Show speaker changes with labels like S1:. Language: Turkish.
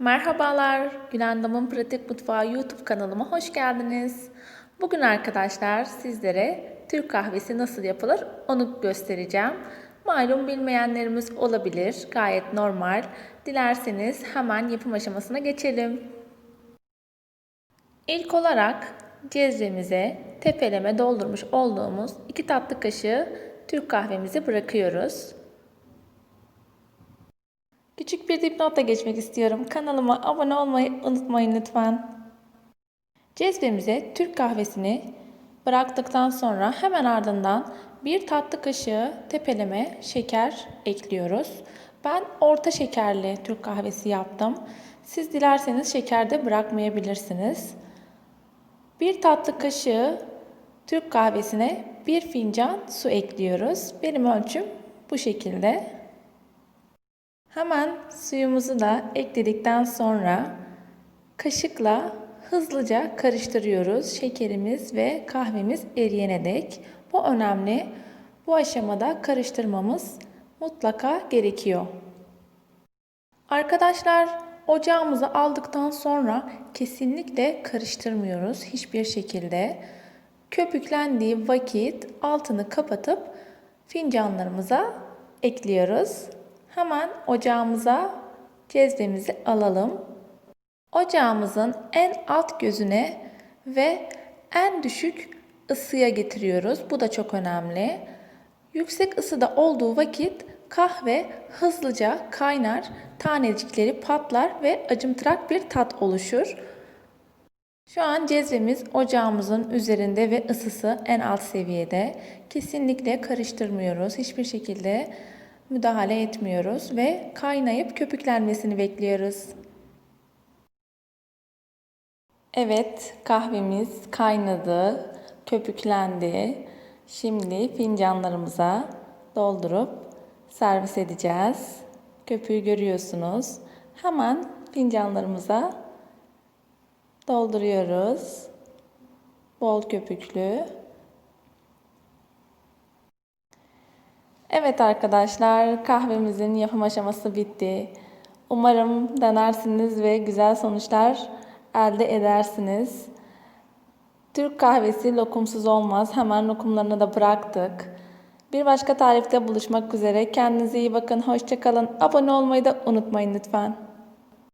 S1: Merhabalar, Gülendam'ın Pratik Mutfağı YouTube kanalıma hoş geldiniz. Bugün arkadaşlar sizlere Türk kahvesi nasıl yapılır onu göstereceğim. Malum bilmeyenlerimiz olabilir, gayet normal. Dilerseniz hemen yapım aşamasına geçelim. İlk olarak cezvemize tepeleme doldurmuş olduğumuz 2 tatlı kaşığı Türk kahvemizi bırakıyoruz. Küçük bir dipnotla geçmek istiyorum. Kanalıma abone olmayı unutmayın lütfen. Cezvemize Türk kahvesini bıraktıktan sonra hemen ardından bir tatlı kaşığı tepeleme şeker ekliyoruz. Ben orta şekerli Türk kahvesi yaptım. Siz dilerseniz şeker de bırakmayabilirsiniz. Bir tatlı kaşığı Türk kahvesine bir fincan su ekliyoruz. Benim ölçüm bu şekilde. Hemen suyumuzu da ekledikten sonra kaşıkla hızlıca karıştırıyoruz. Şekerimiz ve kahvemiz eriyene dek. Bu önemli. Bu aşamada karıştırmamız mutlaka gerekiyor. Arkadaşlar ocağımızı aldıktan sonra kesinlikle karıştırmıyoruz hiçbir şekilde. Köpüklendiği vakit altını kapatıp fincanlarımıza ekliyoruz. Hemen ocağımıza cezvemizi alalım. Ocağımızın en alt gözüne ve en düşük ısıya getiriyoruz. Bu da çok önemli. Yüksek ısıda olduğu vakit kahve hızlıca kaynar, tanecikleri patlar ve acımtırak bir tat oluşur. Şu an cezvemiz ocağımızın üzerinde ve ısısı en alt seviyede. Kesinlikle karıştırmıyoruz. Hiçbir şekilde müdahale etmiyoruz ve kaynayıp köpüklenmesini bekliyoruz. Evet, kahvemiz kaynadı, köpüklendi. Şimdi fincanlarımıza doldurup servis edeceğiz. Köpüğü görüyorsunuz. Hemen fincanlarımıza dolduruyoruz. Bol köpüklü. Evet arkadaşlar kahvemizin yapım aşaması bitti. Umarım denersiniz ve güzel sonuçlar elde edersiniz. Türk kahvesi lokumsuz olmaz. Hemen lokumlarını da bıraktık. Bir başka tarifte buluşmak üzere. Kendinize iyi bakın. Hoşçakalın. Abone olmayı da unutmayın lütfen.